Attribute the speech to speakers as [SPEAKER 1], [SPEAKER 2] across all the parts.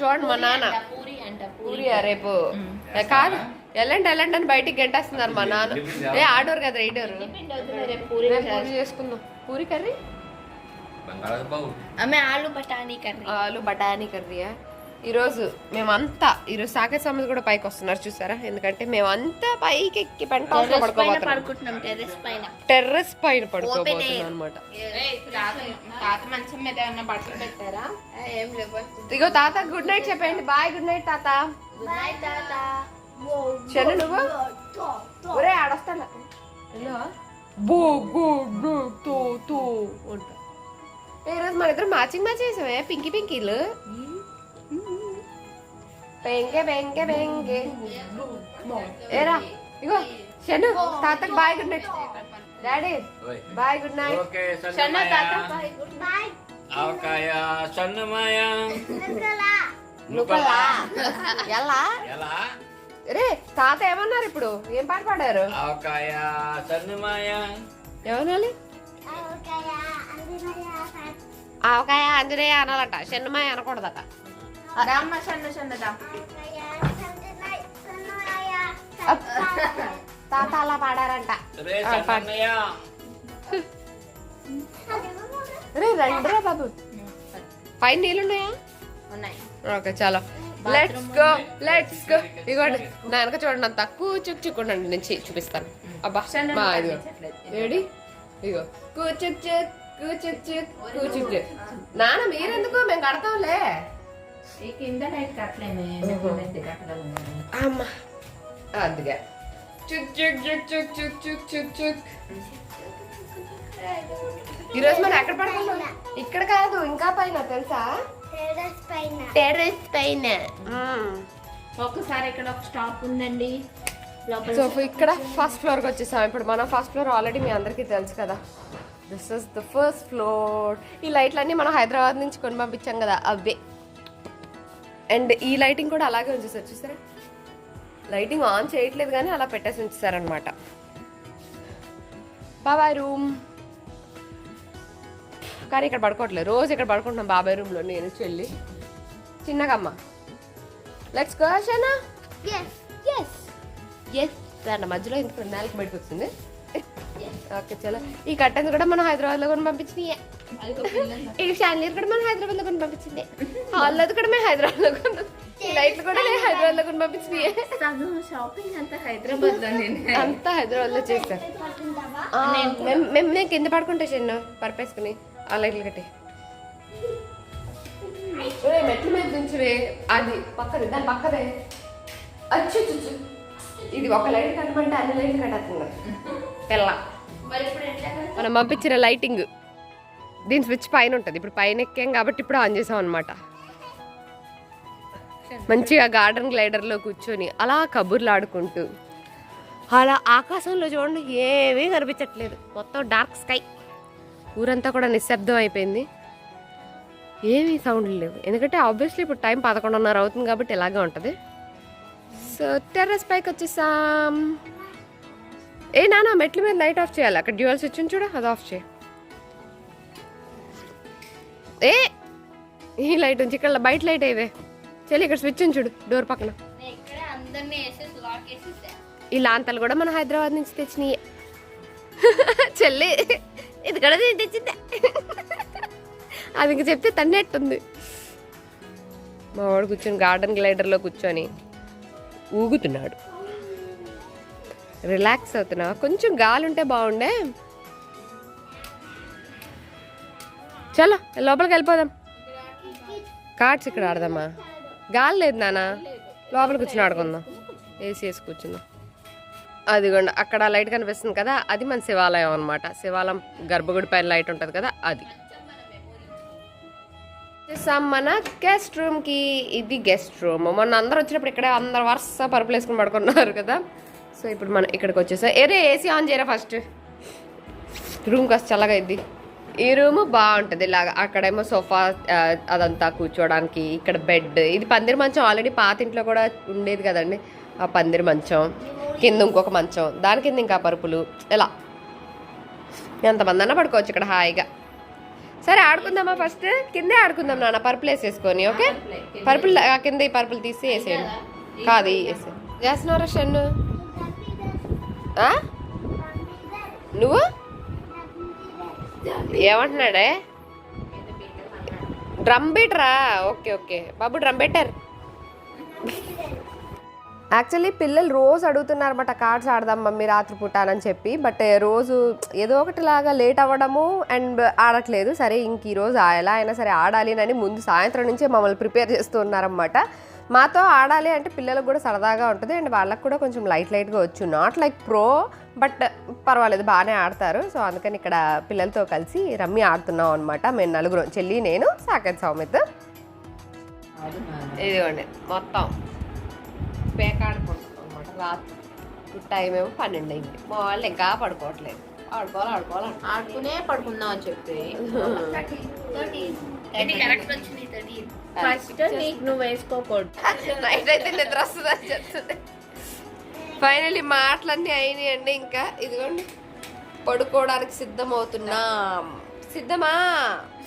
[SPEAKER 1] చూడండి మా నాన్న.
[SPEAKER 2] పూరి అంట
[SPEAKER 1] పూరి రేపు. కాదు వెళ్ళండి వెళ్ళండి అని బయటికి గంటేస్తున్నారు మా నాన్న. ఏ ఆడోరు కదా రైడోరు చేసుకుందాం. పూరి కర్రీ?
[SPEAKER 2] ఆమె ఆలు బఠానీ కర్రీ.
[SPEAKER 1] ఆలు బఠానీ కర్రీయా? ఈరోజు మేమంతా ఈరోజు సాకేత్ సమది కూడా పైకి వస్తున్నారు చూసారా? ఎందుకంటే మేమంతా పైకి ఎక్కి పెంట
[SPEAKER 2] టెర్రస్ పైన
[SPEAKER 1] పడుకోబోతున్నాం.
[SPEAKER 2] టెర్రస్ పైన.
[SPEAKER 1] అనమాట
[SPEAKER 2] తాత మంచం మీద ఏమన్నా బట్టలు పెట్టారా? ఏం లేవు.
[SPEAKER 1] ఇగో తాత గుడ్ నైట్ చెప్పండి బాయ్ గుడ్ నైట్ తాత. చెన్ను నువ్వు? ఒరే ఆడొస్తాను? బో గో గో తో తో ఉంటా ఈ రోజు మన ఇద్దరు మ్యాచింగ్ మ్యాచ్ చేసామే? పింకీ పింకీలు? బెంగే బెంగే బెంగే ఏరా ఇగో షను తాతకు bye good night daddy bye good night
[SPEAKER 3] okay
[SPEAKER 2] షన్న తాత
[SPEAKER 3] సన్నమాయ
[SPEAKER 2] గుడ్ నైట్
[SPEAKER 3] ఆవకాయ
[SPEAKER 1] ఎలా?
[SPEAKER 3] ఎలా?
[SPEAKER 1] రే తాత ఏమన్నారు ఇప్పుడు? ఏం పాట పాడారు?
[SPEAKER 3] ఆవకాయ సన్నమాయ
[SPEAKER 1] ఏమనాలి ఆవకాయ ఆంజనేయ అనాలట. చెన్నమాయ అనకూడదట.
[SPEAKER 2] రామ్మ.
[SPEAKER 1] తాత అలా పాడారంట.
[SPEAKER 3] రే
[SPEAKER 1] బాబు. పైన నీళ్ళున్నాయా?
[SPEAKER 2] ఉన్నాయి.
[SPEAKER 1] ఓకే చాలా. లెట్స్ గో లెట్స్ గో ఇగోండి నా వెనక చూడండి అంత. కూచుక్ చుక్కుండండి నేను చూపిస్తాను. అబ్బా మా ఇదిగో. ఏడి? ఇగో. కూచుక్ చుక్ కూచుక్ చుక్ కూచుక్ చుక్ నాన్న మీరెందుకు? మేము కడతాంలే.
[SPEAKER 2] ఈ కింద లైట్ కట్టలేమే కట్టడం
[SPEAKER 1] అమ్మా. అదిగా. చుక్ చుక్ చుక్ చుక్ చుక్ చుక్ చుక్ చుక్. ఈరోజు మనం ఎక్కడ పడుకుంటాం ఇక్కడ కాదు ఇంకా పైన తెలుసా? టెర్రస్ పైన.
[SPEAKER 2] ఒక్కసారి ఇక్కడ ఒక స్టాప్ ఉందండి. లోపల
[SPEAKER 1] సో ఇక్కడ ఫస్ట్ ఫ్లోర్కి వచ్చేసాం. ఇప్పుడు మనం ఫస్ట్ ఫ్లోర్ ఆల్రెడీ మీ అందరికీ తెలుసు కదా. This is the first floor ఈ లైట్లన్నీ మనం హైదరాబాద్ నుంచి కొని పంపించాం కదా. అవే అండ్ ఈ లైటింగ్ కూడా అలాగే ఉంచేసారు చూసారా? లైటింగ్ ఆన్ చేయట్లేదు కానీ అలా పెట్టేసి ఉంచేసారనమాట బాబాయ్ రూమ్. కానీ ఇక్కడ పడుకోవట్లేదు. రోజు ఇక్కడ పడుకుంటున్నాం బాబాయ్ రూమ్లో నేను చెల్లి చిన్నగమ్మ లెట్స్ గో షనా? ఎస్ ఎస్ ఎస్ దాని మధ్యలో ఇంత నెలకి బయటకు వచ్చింది ఓకే చలో. ఈ కట్టెన్స్ కూడా మనం హైదరాబాద్లో కొని పంపించింది ఈ షాన్లీర్ కూడా మనం హైదరాబాద్లో కొని పంపించింది. హాల్ అది కూడా మేము హైదరాబాద్లో కొన్నాం. ఈ లైట్లు కూడా నేను హైదరాబాద్లో కొని పంపించింది.
[SPEAKER 2] సగం షాపింగ్ అంతా
[SPEAKER 1] హైదరాబాద్లో అంతా మేము మేము కింద పడుకుంటే చిన్న పరపేసుకుని ఆ లైట్లు కట్టి. మెట్ల మీద దించువే. అది పక్కది దాని పక్కదే. అచ్చు చుచ్చు ఇది ఒక లైట్ కట్టమంటే అన్ని లైట్లు కట్టేస్తుంది. తెల్ల
[SPEAKER 2] మరి ఇప్పుడు ఎట్లా
[SPEAKER 1] మనం పంపించిన లైటింగ్. దీని స్విచ్ పైన ఉంటుంది. ఇప్పుడు పైన ఎక్కాం కాబట్టి ఇప్పుడు ఆన్ చేసాం అనమాట మంచిగా గార్డెన్ గ్లైడర్లో కూర్చొని అలా కబుర్లు ఆడుకుంటూ. అలా ఆకాశంలో చూడండి ఏమీ కనిపించట్లేదు. మొత్తం డార్క్ స్కై. ఊరంతా కూడా నిశ్శబ్దం అయిపోయింది. ఏమీ సౌండ్ లేవు. ఎందుకంటే ఆబ్వియస్లీ ఇప్పుడు టైం పదకొండున్నర అవుతుంది కాబట్టి ఇలాగే ఉంటుంది. సో టెర్రస్ పైకి వచ్చేసాం. ఏ నానా మెట్ల మీద లైట్ ఆఫ్ చేయాలి. అక్కడ డ్యూయల్ స్విచ్ చూడ చూడు అది ఆఫ్ చేయి. ఏ? ఈ లైట్ ఉంచి ఇక్కడ బయట లైట్ అయ్యే చెల్లి ఇక్కడ స్విచ్ ఉంది చూడు డోర్ పక్కన. ఈ లాంతలు కూడా మన హైదరాబాద్ నుంచి తెచ్చినాయి. చెల్లి ఇది కూడా తెచ్చిందే. అది ఇంక చెప్తే తన్నెట్టుంది. మా వాడు కూర్చొని గార్డెన్ గ్లైడర్లో కూర్చొని ఊగుతున్నాడు. రిలాక్స్ అవుతున్నా కొంచెం గాలి ఉంటే బాగుండే. చలో లోపలికి వెళ్ళిపోదాం. కార్డ్స్ ఇక్కడ ఆడదామా? గాలి లేదు నానా. లోపల కూర్చుని ఆడుకుందాం. ఏసీ వేసి కూర్చుందాం. అదిగోండి అక్కడ లైట్ కనిపిస్తుంది కదా అది మన శివాలయం అనమాట శివాలయం గర్భగుడి పైన లైట్ ఉంటుంది కదా అది. వచ్చేసాం మన గెస్ట్ రూమ్కి. ఇది గెస్ట్ రూమ్. మొన్న అందరు వచ్చినప్పుడు ఇక్కడే అందరు వరుస పరుపులు వేసుకుని పడుకున్నారు కదా. సో ఇప్పుడు మనం ఇక్కడికి వచ్చేసాం. ఏరే ఏసీ ఆన్ చేయరా ఫస్ట్? రూమ్ కాస్త చల్లగా ఇది ఈ రూమ్ బాగుంటుంది. ఇలాగా అక్కడేమో సోఫా అదంతా కూర్చోవడానికి ఇక్కడ బెడ్ ఇది పందిరి మంచం ఆల్రెడీ పాత ఇంట్లో కూడా ఉండేది కదండి. ఆ పందిరి మంచం కింద ఇంకొక మంచం దాని కింద ఇంకా పరుపులు ఇలా. ఎంతమందన్నా పడుకోవచ్చు ఇక్కడ హాయిగా. సరే ఆడుకుందామా ఫస్ట్? కిందే ఆడుకుందాం నాన్న పరుపులు వేసేసుకొని ఓకే? పరుపులు ఆ, కింద ఈ పరుపులు తీసి వేసేయండి. కాదు వేసేయండి వేసే చేస్తున్నారా షన్ను? నువ్వు? ఏమంటున్నాడే? డ్రమ్ బీటరా ఓకే ఓకే బాబు డ్రమ్ బీటర్ యాక్చువల్లీ పిల్లలు రోజు అడుగుతున్నారన్నమాట కార్డ్స్ ఆడదాం మమ్మీ రాత్రిపూట అని చెప్పి. బట్ eh, రోజు ఏదో ఒకటిలాగా లేట్ అవ్వడము అండ్ ఆడట్లేదు. సరే ఇంక ఈరోజు ఎలా అయినా సరే ఆడాలి అని ముందు సాయంత్రం నుంచే మమ్మల్ని ప్రిపేర్ చేస్తూ ఉన్నారన్నమాట. మాతో ఆడాలి అంటే పిల్లలకు కూడా సరదాగా ఉంటుంది అండ్ వాళ్ళకి కూడా కొంచెం లైట్ లైట్గా వచ్చు. నాట్ లైక్ ప్రో బట్ పర్వాలేదు బాగానే ఆడతారు. సో అందుకని ఇక్కడ పిల్లలతో కలిసి రమ్మి ఆడుతున్నాం అనమాట మేము నలుగురం చెల్లి నేను సాకెత్ సౌమిత్. ఇదిగోండి మొత్తం పేకాడుకుంటున్నాం అనమాట రాత్రి టైం ఏమో పన్నెండు అయింది. మా వాళ్ళు ఇంకా పడుకోవట్లేదు. ఆడుకోవాలి ఆడుకోవాలి.
[SPEAKER 2] ఆడుకునే పడుకుందాం అని చెప్పి. ఫస్ట్ నీకు నువ్వు వేసుకోకూడదు
[SPEAKER 1] నైట్ అయితే నిద్ర వస్తుంది అని చెప్తుంది. ఫైనలీ మాటలన్నీ అయినాయండి ఇంకా. ఇదిగోండి. పడుకోవడానికి సిద్ధమవుతున్నాం. సిద్ధమా?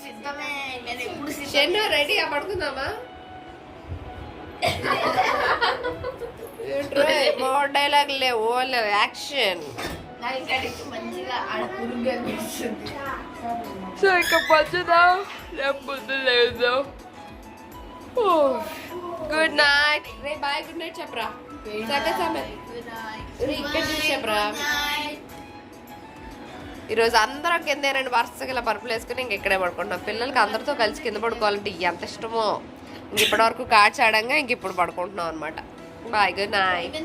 [SPEAKER 2] సిద్ధమే.
[SPEAKER 1] షెన్ను రెడీగా పడుకుందామా? డైలాగ్ లేవు యాక్షన్.
[SPEAKER 2] మంచిగా
[SPEAKER 1] సో ఇక పొద్దుదా లేకపోతే లేదు గుడ్ నైట్ రే బాయ్ గుడ్ నైట్ చెప్పరా ఇక్కడ చూసి చెప్పరా ఈరోజు అందరం కింద రెండు వరుసగా ఇలా పరుపులు వేసుకుని ఇంక ఇక్కడే పడుకుంటున్నాం పిల్లలకి అందరితో కలిసి కింద పడుకోవాలంటే ఎంత ఇష్టమో ఇంక ఇప్పటి వరకు కార్డ్స్ ఆడంగా ఇంక ఇప్పుడు పడుకుంటున్నాం అనమాట బాయ్ గుడ్ నైట్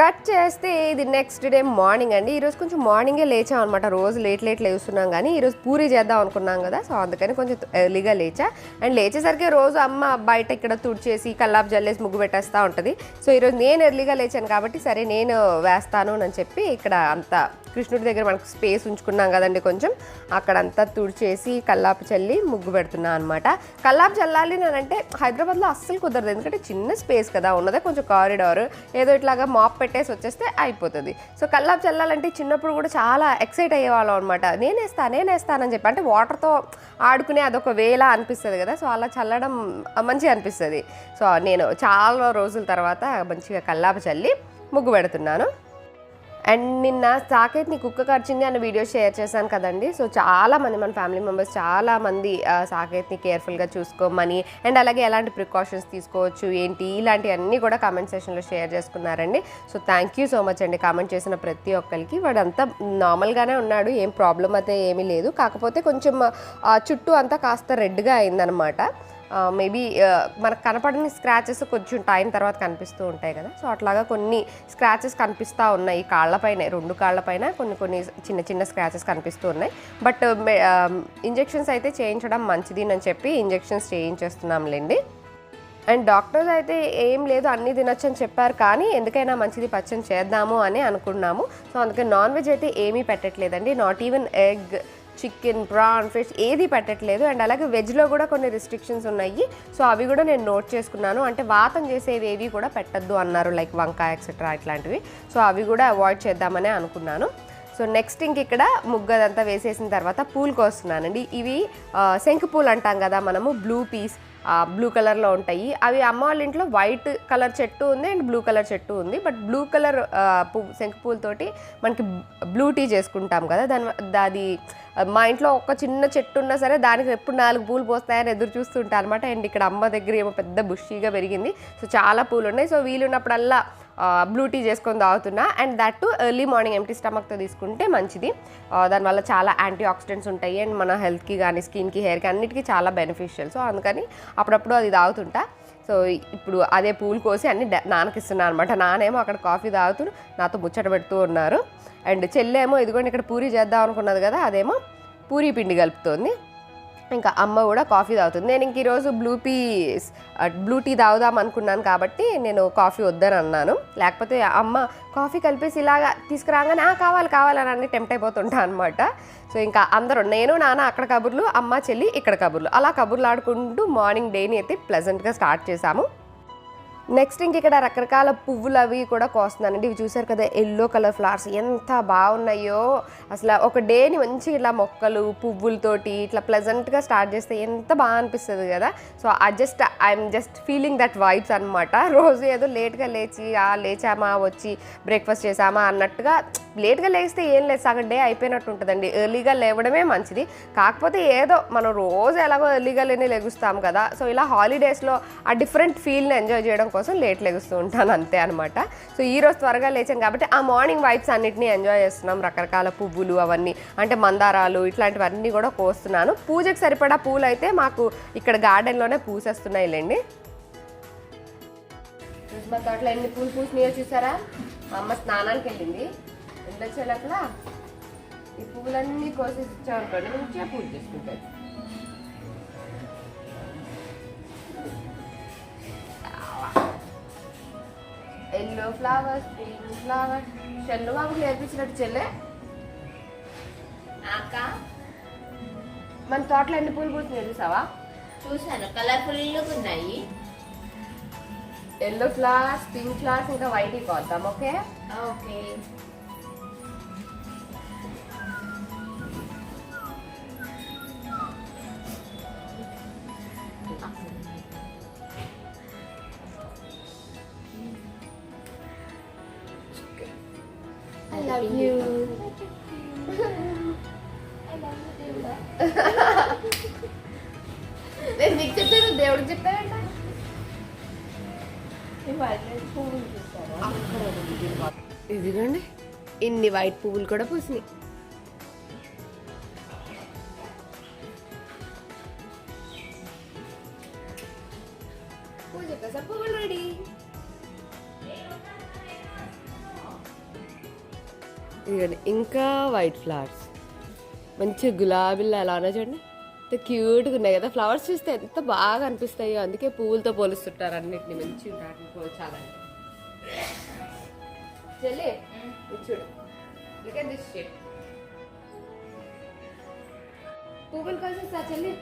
[SPEAKER 1] కట్ చేస్తే ఇది నెక్స్ట్ డే మార్నింగ్ అండి. ఈరోజు కొంచెం మార్నింగే లేచాం అనమాట రోజు లేట్ లేట్ లేస్తున్నాం కానీ ఈరోజు పూరి చేద్దాం అనుకున్నాం కదా. సో అందుకని కొంచెం ఎర్లీగా లేచా. అండ్ లేచేసరికి రోజు అమ్మ బయట ఇక్కడ తుడిచేసి కల్లాపు జల్లేసి ముగ్గు పెట్టేస్తూ ఉంటుంది. సో ఈరోజు నేను ఎర్లీగా లేచాను కాబట్టి సరే నేను వేస్తాను అని చెప్పి ఇక్కడ అంత కృష్ణుడి దగ్గర మనకు స్పేస్ ఉంచుకున్నాం కదండి కొంచెం. అక్కడంతా తుడిచేసి కల్లాపు చల్లి ముగ్గు పెడుతున్నాను అనమాట కల్లాపు చల్లాలి అని అంటే హైదరాబాద్లో అస్సలు కుదరదు. ఎందుకంటే చిన్న స్పేస్ కదా ఉన్నదే కొంచెం కారిడార్. ఏదో ఇట్లాగా మాప్ పెట్టేసి వచ్చేస్తే అయిపోతుంది. సో కల్లాపు చల్లాలంటే చిన్నప్పుడు కూడా చాలా ఎక్సైట్ అయ్యేవాళ్ళం అనమాట నేనేస్తా నేనేస్తానని చెప్పి అంటే వాటర్తో ఆడుకునే అదొక వేలా అనిపిస్తుంది కదా. సో అలా చల్లడం మంచిగా అనిపిస్తుంది. సో నేను చాలా రోజుల తర్వాత మంచిగా కల్లాపు చల్లి ముగ్గు పెడుతున్నాను. అండ్ నిన్న సాకేత్ని కుక్క కరిచింది అన్న వీడియో షేర్ చేశాను కదండి. సో చాలా మంది మన ఫ్యామిలీ మెంబర్స్ చాలా మంది సాకేత్ని కేర్ఫుల్గా చూసుకోమని అండ్ అలాగే ఎలాంటి ప్రికాషన్స్ తీసుకోవచ్చు ఏంటి ఇలాంటివన్నీ కూడా కామెంట్ సెషన్లో షేర్ చేసుకున్నారండి. So thank you so much అండి. కామెంట్ చేసిన ప్రతి ఒక్కరికి. వాడంతా నార్మల్గానే ఉన్నాడు ఏం ప్రాబ్లం అయితే ఏమీ లేదు. కాకపోతే కొంచెం చుట్టూ అంతా కాస్త రెడ్గా అయిందనమాట మేబీ మనకు కనపడని స్క్రాచెస్ కొంచెం టైం తర్వాత కనిపిస్తూ ఉంటాయి కదా. సో అట్లాగా కొన్ని స్క్రాచెస్ కనిపిస్తూ ఉన్నాయి. కాళ్ళపైన రెండు కాళ్ళపైన కొన్ని కొన్ని చిన్న చిన్న స్క్రాచెస్ కనిపిస్తూ ఉన్నాయి. బట్ ఇంజెక్షన్స్ అయితే చేయించడం మంచిది అని చెప్పి ఇంజెక్షన్స్ చేయించేస్తున్నాంలేండి. అండ్ డాక్టర్స్ అయితే ఏం లేదు అన్నీ తినొచ్చు అని చెప్పారు. కానీ ఎందుకైనా మంచిది పచ్చని చేద్దాము అని అనుకున్నాము. సో అందుకే నాన్ వెజ్ అయితే ఏమీ పెట్టట్లేదండి. Not even egg chicken prawn fish ఏది పెట్టట్లేదు. అండ్ అలాగే వెజ్లో కూడా కొన్ని రిస్ట్రిక్షన్స్ ఉన్నాయి. సో అవి కూడా నేను నోట్ చేసుకున్నాను. అంటే వాతం చేసేవి ఏవి కూడా పెట్టద్దు అన్నారు లైక్ వంకాయ ఎక్సెట్రా ఇట్లాంటివి. సో అవి కూడా అవాయిడ్ చేద్దామనే అనుకున్నాను. సో నెక్స్ట్ ఇంక ఇక్కడ ముగ్గదంతా వేసేసిన తర్వాత పూలు కోస్తున్నానండి. ఇవి శంకు పూలు అంటాం కదా మనము బ్లూ పీస్ బ్లూ కలర్లో ఉంటాయి. అవి అమ్మ వాళ్ళ ఇంట్లో వైట్ కలర్ చెట్టు ఉంది అండ్ బ్లూ కలర్ చెట్టు ఉంది. బట్ బ్లూ కలర్ పువ్వు శంకు పూలతోటి మనకి బ్లూ టీ చేసుకుంటాం కదా. దాని అది మా ఇంట్లో ఒక చిన్న చెట్టు ఉన్నా సరే దానికి ఎప్పుడు నాలుగు పూలు పోస్తాయని ఎదురు చూస్తుంటా అనమాట అండ్ ఇక్కడ అమ్మ దగ్గర ఏమో పెద్ద బుషీగా పెరిగింది. సో చాలా పూలు ఉన్నాయి. సో వీలున్నప్పుడల్లా బ్లూ టీ చేసుకొని తాగుతున్నా. And that too early morning empty స్టమక్తో తీసుకుంటే మంచిది. దానివల్ల చాలా యాంటీ ఆక్సిడెంట్స్ ఉంటాయి. అండ్ మన హెల్త్కి కానీ స్కిన్కి హెయిర్కి అన్నిటికీ చాలా బెనిఫిషియల్. సో అందుకని అప్పుడప్పుడు అది తాగుతుంటా. సో ఇప్పుడు అదే పూలు కోసి అన్ని డా- అనమాట నానేమో అక్కడ కాఫీ తాగుతూ నాతో ముచ్చట పెడుతూ ఉన్నారు. అండ్ చెల్లేమో ఇదిగోండి ఇక్కడ పూరి చేద్దాం అనుకున్నది కదా అదేమో పూరి పిండి కలుపుతోంది. ఇంకా అమ్మ కూడా కాఫీ తాగుతుంది. నేను ఇంక ఈరోజు బ్లూ పీ బ్లూ టీ తాగుదాం అనుకున్నాను కాబట్టి నేను కాఫీ వద్దని అన్నాను. లేకపోతే అమ్మ కాఫీ కలిపేసి ఇలాగా తీసుకురాగానే "ఆ, కావాలి కావాలని అన్ని టెంప్ట్ అయిపోతుంటా అనమాట సో ఇంకా అందరూ నేను నాన్న అక్కడ కబుర్లు అమ్మ చెల్లి ఇక్కడ కబుర్లు. అలా కబుర్లు ఆడుకుంటూ మార్నింగ్ డేని అయితే ప్లెజెంట్గా స్టార్ట్ చేశాము. నెక్స్ట్ ఇంక ఇక్కడ రకరకాల పువ్వులు అవి కూడా కోస్తున్నానండి. ఇవి చూసారు కదా ఎల్లో కలర్ ఫ్లవర్స్ ఎంత బాగున్నాయో. అసలు ఒక డేని మంచి ఇట్లా మొక్కలు పువ్వులతోటి ఇట్లా ప్లెజెంట్గా స్టార్ట్ చేస్తే ఎంత బాగా అనిపిస్తుంది కదా. సో ఆ just I'm just feeling that vibes అనమాట రోజు ఏదో లేట్గా లేచి ఆ లేచామా వచ్చి బ్రేక్ఫాస్ట్ చేసామా అన్నట్టుగా లేట్గా లేస్తే ఏం లేదు సగం డే అయిపోయినట్టు ఉంటుందండి. ఎర్లీగా లేవడమే మంచిది. కాకపోతే ఏదో మనం రోజు ఎలాగో ఎర్లీగా లేని లెగుస్తాం కదా. సో ఇలా హాలిడేస్లో ఆ డిఫరెంట్ ఫీల్ని ఎంజాయ్ చేయడం కోసం లేట్ లెగుస్తూ ఉంటాను అంతే అనమాట సో ఈ రోజు త్వరగా లేచాం కాబట్టి ఆ మార్నింగ్ వైబ్స్ అన్నిటిని ఎంజాయ్ చేస్తున్నాం. రకరకాల పువ్వులు అవన్నీ అంటే మందారాలు ఇట్లాంటివన్నీ కూడా కోస్తున్నాను. పూజకి సరిపడా పూలు అయితే మాకు ఇక్కడ గార్డెన్లోనే పూసేస్తున్నాయి లేండి మా తోటలో ఎన్ని పూలు పూసినాయో చూసారా? మా అమ్మ స్నానానికి వెళ్ళింది వెళ్ళొచ్చేలోపల ఈ పువ్వులన్నీ కోసేసి ఇచ్చామనుకోండి మంచిగా పూజ చేసుకుంటాయి ఎల్లో ఫ్లవర్స్ పింక్ ఫ్లవర్స్ చెల్లు బాబుకి నేర్పించినట్టు చెల్లె.
[SPEAKER 2] అక్క.
[SPEAKER 1] మన తోటలో ఎన్ని పూలు పూసినాయి చూసావా?
[SPEAKER 2] చూసాను కలర్ఫుల్ ఉన్నాయి.
[SPEAKER 1] ఎల్లో ఫ్లవర్స్ పింక్ ఫ్లవర్స్ ఇంకా వైట్ కోద్దాం ఓకే?
[SPEAKER 2] ఓకే.
[SPEAKER 1] ఇదిగోండి ఇన్ని వైట్ పువ్వులు కూడా పూసినాయి. పూజ కోసం పువ్వులు రెడీ ఇదిగోండి ఇంకా వైట్ ఫ్లవర్స్ మంచి గులాబీలు అలానే చూడండి. ఎంత క్యూట్గా ఉన్నాయి కదా. ఫ్లవర్స్ చూస్తే ఎంత బాగా అనిపిస్తాయో. అందుకే పువ్వులతో పోలుస్తుంటారు అన్నిటిని. మంచి ఉంటారు పోల్చాలంటే. చెల్లి ఇది చూడు. లుక్ అట్ దిస్ షేప్ పువ్వులు చెల్లి.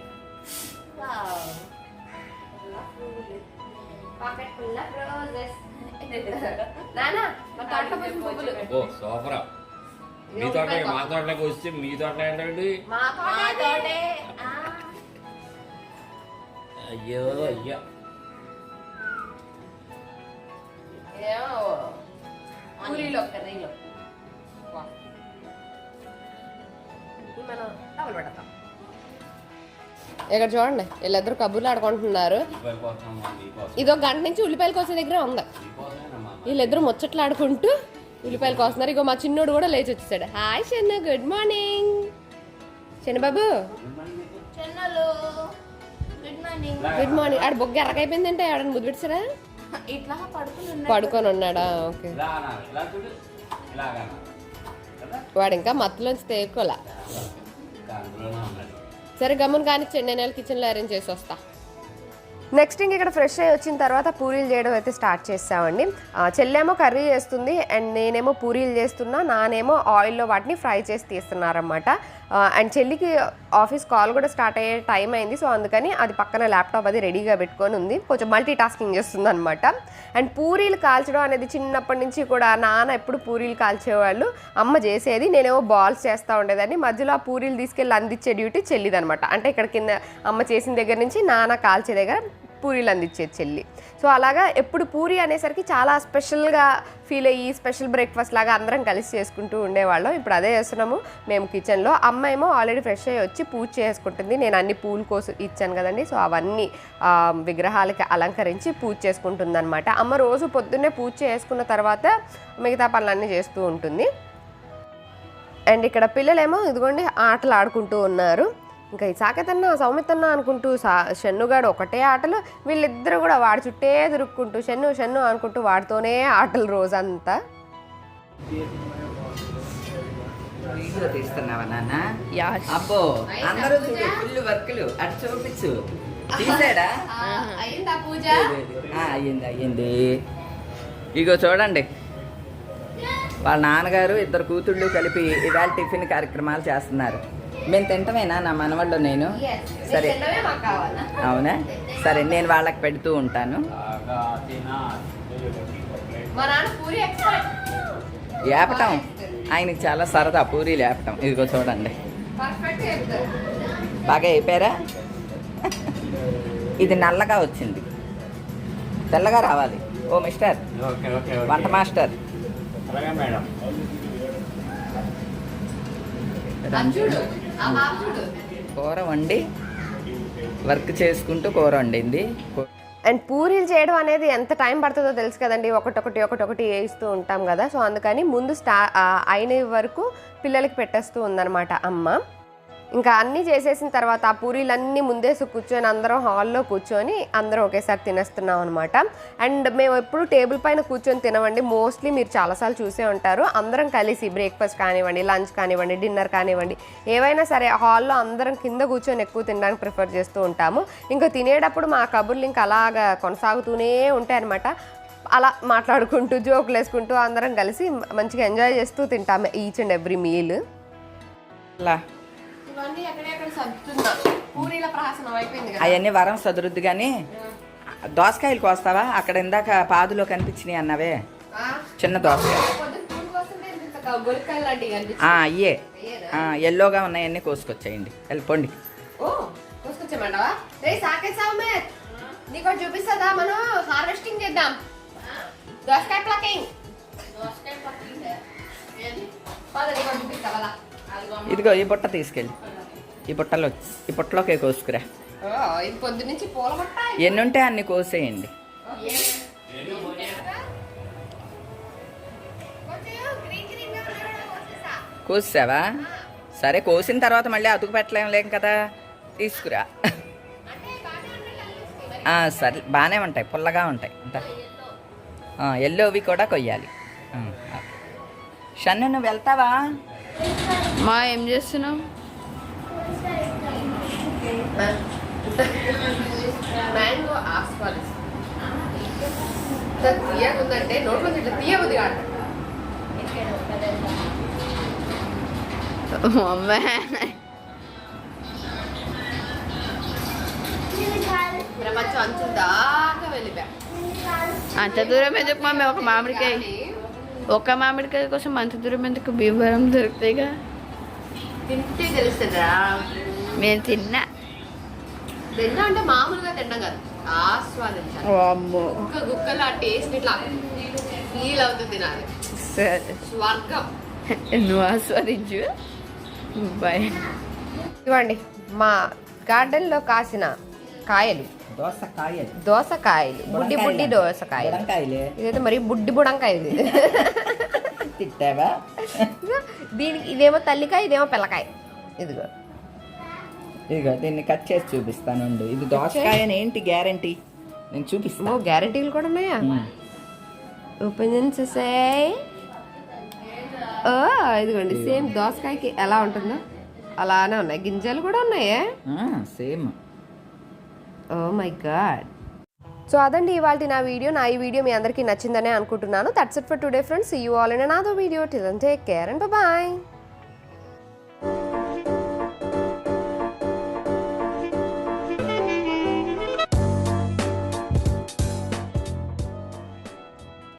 [SPEAKER 1] పాకెట్ ఫుల్ ఆఫ్ రోజెస్ నానా మా తోటలో పూసిన పువ్వులు.
[SPEAKER 3] ఓ సూపరా. మీ తోటలోకి మా తోటలోకి వస్తే మీ తోటలో ఏంటండి?
[SPEAKER 1] మా తోట
[SPEAKER 2] తోటే.
[SPEAKER 3] అయ్యో అయ్యో.
[SPEAKER 1] ఏమో. పూరీలో కర్రీలో మనం డబుల్ పెడతాం. ఇక్కడ చూడండి వీళ్ళిద్దరు కబుర్లు ఆడుకుంటున్నారు. ఇది ఒక గంట నుంచి ఉల్లిపాయల కోసే దగ్గర ఉంది. వీళ్ళిద్దరు ముచ్చట్లు ఆడుకుంటూ ఉల్లిపాయలు కోస్తున్నారు ఇగో మా చిన్నోడు కూడా లేచి వచ్చేసాడు. హాయ్ చిన్న గుడ్ మార్నింగ్ చిన్నబాబు
[SPEAKER 2] గుడ్ మార్నింగ్
[SPEAKER 1] గుడ్ మార్నింగ్ ఆడ బొగ్గ ఎర్రకైపోయిందంటే ఆడని ముద్దు పెట్టారా?
[SPEAKER 2] ఇట్లా పడుకుని
[SPEAKER 1] పడుకొని ఉన్నాడా? ఓకే. వాడు ఇంకా మత్తులోంచి తేకోలా సరే గమ్మున కానీ చెన్నై నెల కిచెన్లో అరేంజ్ చేసి వస్తా. నెక్స్ట్ ఇంక ఇక్కడ ఫ్రెష్ అయ్యి వచ్చిన తర్వాత పూరీలు చేయడం అయితే స్టార్ట్ చేసామండి చెల్లేమో కర్రీ చేస్తుంది అండ్ నేనేమో పూరీలు చేస్తున్నా నానేమో ఆయిల్లో వాటిని ఫ్రై చేసి తీస్తున్నారనమాట అండ్ చెల్లికి ఆఫీస్ కాల్ కూడా స్టార్ట్ అయ్యే టైం అయింది. సో అందుకని అది పక్కన ల్యాప్టాప్ అది రెడీగా పెట్టుకొని ఉంది. కొంచెం మల్టీ టాస్కింగ్ చేస్తుంది అనమాట అండ్ పూరీలు కాల్చడం అనేది చిన్నప్పటి నుంచి కూడా నాన్న ఎప్పుడు పూరీలు కాల్చేవాళ్ళు అమ్మ చేసేది నేనేమో బాల్స్ చేస్తూ ఉండేదాన్ని. మధ్యలో ఆ పూరీలు తీసుకెళ్ళి అందించే డ్యూటీ చెల్లిదనమాట అంటే ఇక్కడ కింద అమ్మ చేసిన దగ్గర నుంచి నాన్న కాల్చే దగ్గర పూరీలు అందించేది చెల్లి. సో అలాగా ఎప్పుడు పూరి అనేసరికి చాలా స్పెషల్గా ఫీల్ అయ్యి స్పెషల్ బ్రేక్ఫాస్ట్ లాగా అందరం కలిసి చేసుకుంటూ ఉండేవాళ్ళం. ఇప్పుడు అదే చేస్తున్నాము. మేము కిచెన్లో అమ్మ ఏమో ఆల్రెడీ ఫ్రెష్ అయ్యి వచ్చి పూజ చేసుకుంటుంది. నేను అన్ని పూలు కోసం ఇచ్చాను కదండి. సో అవన్నీ విగ్రహాలకి అలంకరించి పూజ చేసుకుంటుంది అనమాట అమ్మ రోజు పొద్దున్నే పూజ చేసుకున్న తర్వాత మిగతా పనులన్నీ చేస్తూ ఉంటుంది. అండ్ ఇక్కడ పిల్లలేమో ఇదిగోండి ఆటలు ఆడుకుంటూ ఉన్నారు. ఇంకా ఈ సాకెతన్న సౌమితన్న అనుకుంటూ సా షన్నుగాడు ఒకటే ఆటలు వీళ్ళిద్దరు కూడా వాడి చుట్టే తిరుక్కుంటూ షన్ను షన్ను అనుకుంటూ వాడితోనే ఆటలు రోజంతా.
[SPEAKER 4] వీడియో తీస్తున్నావా నాన్న? అబ్బో అందరూ చూడు ఫుల్ వర్క్లు. అటు చూపించు. తీసాడా?
[SPEAKER 1] అయిందా పూజ
[SPEAKER 4] ఆ, అయ్యింది అయ్యింది. ఇగో చూడండి. వాళ్ళ నాన్నగారు ఇద్దరు కూతుళ్ళు కలిపి ఇవాళ టిఫిన్ కార్యక్రమాలు చేస్తున్నారు. మేము తింటమేనా? నా మనవాళ్ళు నేను. సరే. అవునా? సరే నేను వాళ్ళకి పెడుతూ ఉంటాను. లేపటం ఆయనకి చాలా సరదా పూరి లేపటం ఇదిగో చూడండి. బాగా అయిపోయారా? ఇది నల్లగా వచ్చింది. తెల్లగా రావాలి. Oh mister.
[SPEAKER 3] ఓకే ఓకే
[SPEAKER 4] వంట మాస్టర్.
[SPEAKER 3] అలాగే మేడం.
[SPEAKER 4] కూర వండి వర్క్ చేసుకుంటూ కూర వండింది.
[SPEAKER 1] అండ్ పూరీలు చేయడం అనేది ఎంత టైం పడుతుందో తెలుసు కదండి. ఒకటొకటి ఒకటొకటి వేయిస్తూ ఉంటాం కదా. సో అందుకని ముందు స్టా అయిన వరకు పిల్లలకి పెట్టేస్తూ ఉందన్నమాట అమ్మ. ఇంకా అన్నీ చేసేసిన తర్వాత ఆ పూరీలన్నీ ముందేసి కూర్చొని అందరం హాల్లో కూర్చొని అందరం ఒకేసారి తినేస్తున్నాం అనమాట అండ్ మేము ఎప్పుడు టేబుల్ పైన కూర్చొని తినవండి మోస్ట్లీ మీరు చాలాసార్లు చూసే ఉంటారు. అందరం కలిసి బ్రేక్ఫాస్ట్ కానివ్వండి లంచ్ కానివ్వండి డిన్నర్ కానివ్వండి ఏవైనా సరే హాల్లో అందరం కింద కూర్చొని ఎక్కువ తినడానికి ప్రిఫర్ చేస్తూ ఉంటాము. ఇంకా తినేటప్పుడు మా కబుర్లు ఇంకా అలాగా కొనసాగుతూనే ఉంటాయి అనమాట అలా మాట్లాడుకుంటూ జోకులు వేసుకుంటూ అందరం కలిసి మంచిగా ఎంజాయ్ చేస్తూ తింటాము ఈచ్ అండ్ ఎవ్రీ మీల్.
[SPEAKER 4] అలా అవన్నీ వరం సదురుద్ది కానీ దోసకాయలు కోస్తావా అక్కడ ఇందాక పాదులో కనిపించినాయి అన్నవే. చిన్న దోసకాయ. అయ్యే ఎల్లోగా ఉన్నాయన్నీ కోసుకొచ్చేయండి. వెళ్ళిపోండి
[SPEAKER 1] చూపిస్తుందా? మనం హార్వెస్టింగ్ చేద్దాం. దోసకాయ ప్లకింగ్.
[SPEAKER 2] దోసకాయ పట్టిందే ఏది?
[SPEAKER 4] ఇదిగో ఈ బుట్ట తీసుకెళ్ళి. ఈ బుట్టలో ఈ బుట్టలోకే కోసుకురా. ఎన్ని ఉంటే అన్ని కోసేయండి. కోసావా సరే కోసిన తర్వాత మళ్ళీ అతుకు పెట్టలేం లేం కదా. తీసుకురా. సరే బాగానే ఉంటాయి పుల్లగా ఉంటాయి. ఎల్లోవి కూడా కొయ్యాలి. షన్ను నువ్వు వెళ్తావా?
[SPEAKER 2] మా ఏం చేస్తున్నావు?
[SPEAKER 1] మ్యాంగో ఆస్పాలిస్ తీయగా ఉందంటే నోట్లో ఇట్లా తీయబుద్ది కాదు. ప్రపంచం అంచు దాకా వెళ్ళిపోయా.
[SPEAKER 2] అంత దూరం ఎందుకు మమ్మీ ఒక మామిడికాయ. ఒక మామిడికాయ కోసం అంత దూరం ఎందుకు? భీమవరం దొరుకుతాయిగా.
[SPEAKER 1] తింటే తెలుస్తుందా?
[SPEAKER 2] మేము తిన్నా.
[SPEAKER 1] తిన్నా అంటే మామూలుగా తింటాం కదా. ఆస్వాదించాలి.
[SPEAKER 2] అమ్మో
[SPEAKER 1] గుక్క గుక్కలు ఆ టేస్ట్ ఇట్లా ఫీల్ అవుతుంది నాది.
[SPEAKER 2] సరే.
[SPEAKER 1] స్వర్గం.
[SPEAKER 2] నువ్వు ఆస్వాదించు. బాయ్
[SPEAKER 1] ఇవ్వండి మా గార్డెన్లో కాసిన కాయలు.
[SPEAKER 4] దోసకాయలు
[SPEAKER 1] దోసకాయలు బుడ్డి బుడ్డి దోసకాయలు ఇదైతే మరి బుడ్డి బుడంకాయ ఇది
[SPEAKER 4] తిట్టావా
[SPEAKER 1] దీనికి ఇదేమో తల్లికాయ ఇదేమో పిల్లకాయ ఇదిగో
[SPEAKER 4] ఇదిగో దీన్ని కట్ చేసి చూపిస్తానండి ఇది దోసకాయ అని ఏంటి గ్యారంటీ నేను చూపిస్తాను
[SPEAKER 1] గ్యారెంటీలు కూడా ఉన్నాయా ఓపెన్ చేసేసే ఓ ఇదిగోండి సేమ్ దోసకాయకి ఎలా ఉంటుందో అలానే ఉన్నాయి గింజలు కూడా ఉన్నాయే
[SPEAKER 4] same
[SPEAKER 1] oh my God so అదండి ఇవాళ నా వీడియో. నా ఈ వీడియో మీ అందరికీ నచ్చిందనే అనుకుంటున్నాను. That's it for today friends you all in నాదో video till take care and bye